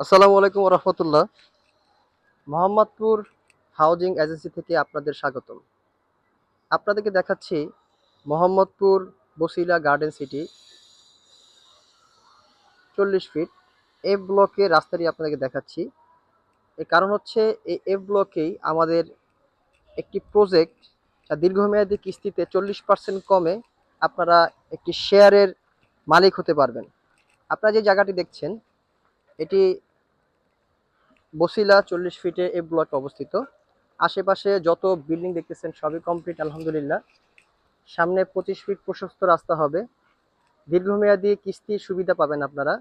আসসালামু আলাইকুম রহমতুল্লাহ। Mohammadpur housing agency থেকে আপনাদের স্বাগতম। আপনাদেরকে দেখাচ্ছি মোহাম্মদপুর বসিলা গার্ডেন সিটি চল্লিশ ফিট এফ ব্লকে রাস্তাটি আপনাদেরকে দেখাচ্ছি। এর কারণ হচ্ছে এই এফ ব্লকেই আমাদের একটি প্রজেক্ট দীর্ঘমেয়াদী কিস্তিতে চল্লিশ পার্সেন্ট কমে আপনারা একটি শেয়ারের মালিক হতে পারবেন। আপনারা যে জায়গাটি দেখছেন, এটি বসিলা চল্লিশ ফিটে এ ব্লকে অবস্থিত। আশেপাশে যত বিল্ডিং দেখতেছেন, সবই কমপ্লিট আলহামদুলিল্লাহ। সামনে পঁচিশ ফিট প্রশস্ত রাস্তা হবে। দীর্ঘমেয়াদী কিস্তির সুবিধা পাবেন আপনারা।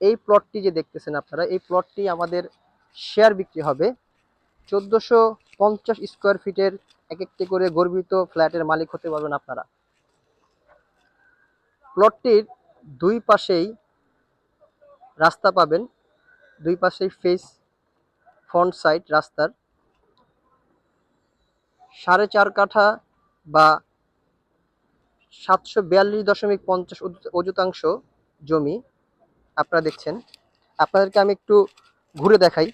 এই প্লটটি যে দেখতেছেন আপনারা, এই প্লটটি আমাদের শেয়ার বিক্রি হবে। চোদ্দোশো পঞ্চাশ স্কোয়ার ফিটের এক একটি করে গর্বিত ফ্ল্যাটের মালিক হতে পারবেন আপনারা। প্লটটির দুই পাশেই রাস্তা পাবেন, দুই পাশেই ফেস ফ্রন্ট সাইড রাস্তার। সাড়ে চার কাঠা বা সাতশো বিয়াল্লিশ দশমিক পঞ্চাশ অযু- অযুতাংশ জমি আপনারা দেখছেন। আপনাদেরকে আমি একটু ঘুরে দেখাই।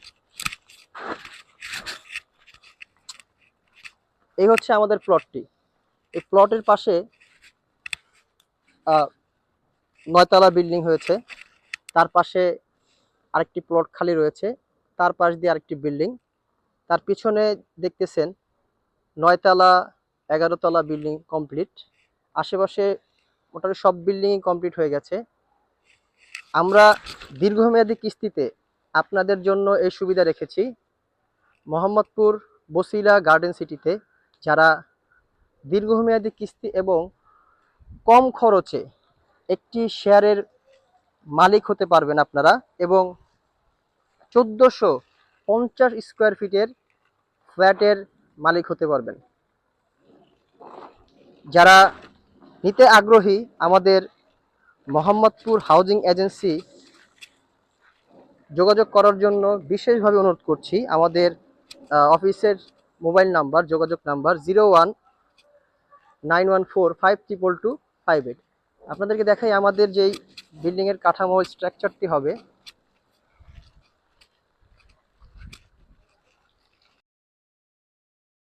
এই হচ্ছে আমাদের প্লটটি। এই প্লটের পাশে নয়তলা বিল্ডিং হয়েছে। তার পাশে আরেকটি প্লট খালি রয়েছে। তার পাশ দিয়ে আরেকটি বিল্ডিং। তার পিছনে দেখতেছেন নয়তলা, এগারোতলা বিল্ডিং কমপ্লিট। আশেপাশে মোটামুটি সব বিল্ডিংই কমপ্লিট হয়ে গেছে। আমরা দীর্ঘমেয়াদী কিস্তিতে আপনাদের জন্য এই সুবিধা রেখেছি। মোহাম্মদপুর বসিলা গার্ডেন সিটিতে যারা দীর্ঘমেয়াদী কিস্তি এবং কম খরচে একটি শেয়ারের মালিক হতে পারবেন আপনারা এবং চোদ্দোশো পঞ্চাশ স্কোয়ার ফিটের ফ্ল্যাটের মালিক হতে পারবেন। যারা নিতে আগ্রহী, আমাদের মোহাম্মদপুর হাউজিং এজেন্সি যোগাযোগ করার জন্য বিশেষভাবে অনুরোধ করছি, আমাদের অফিসের মোবাইল নাম্বার, যোগাযোগ number zero one nine one four five triple two five eight. আপনাদেরকে দেখাই আমাদের যেই বিল্ডিংয়ের কাঠামো, স্ট্রাকচারটি হবে।